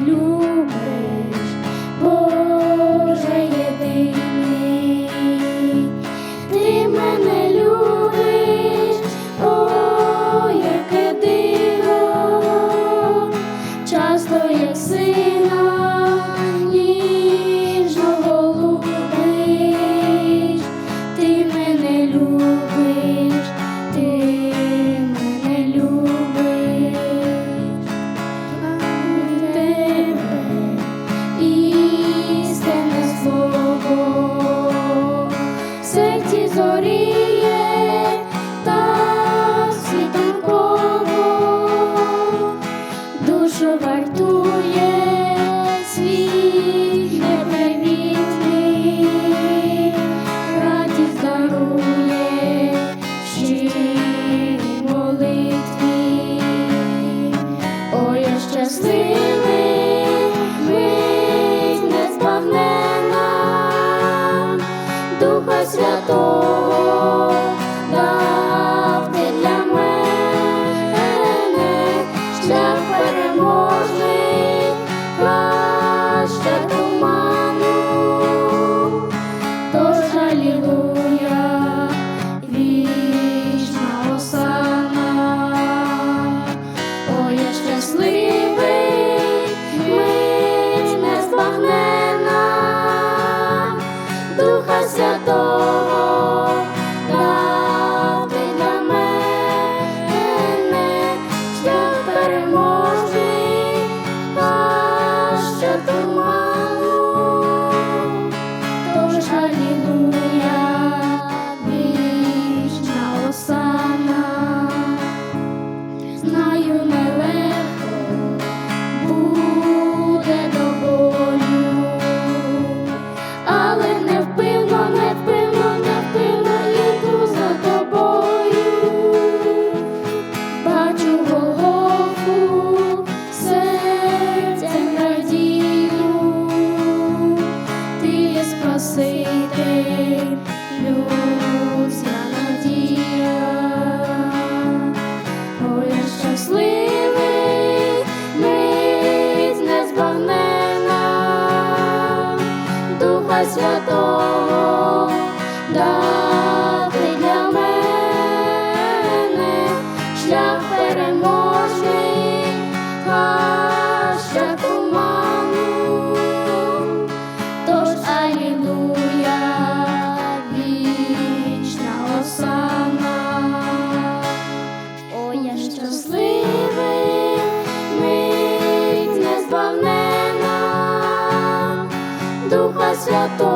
filho. вартує світ, непривітний, радість дарує молитві, Ой, я щасливий мить Духа Святого. Святого. と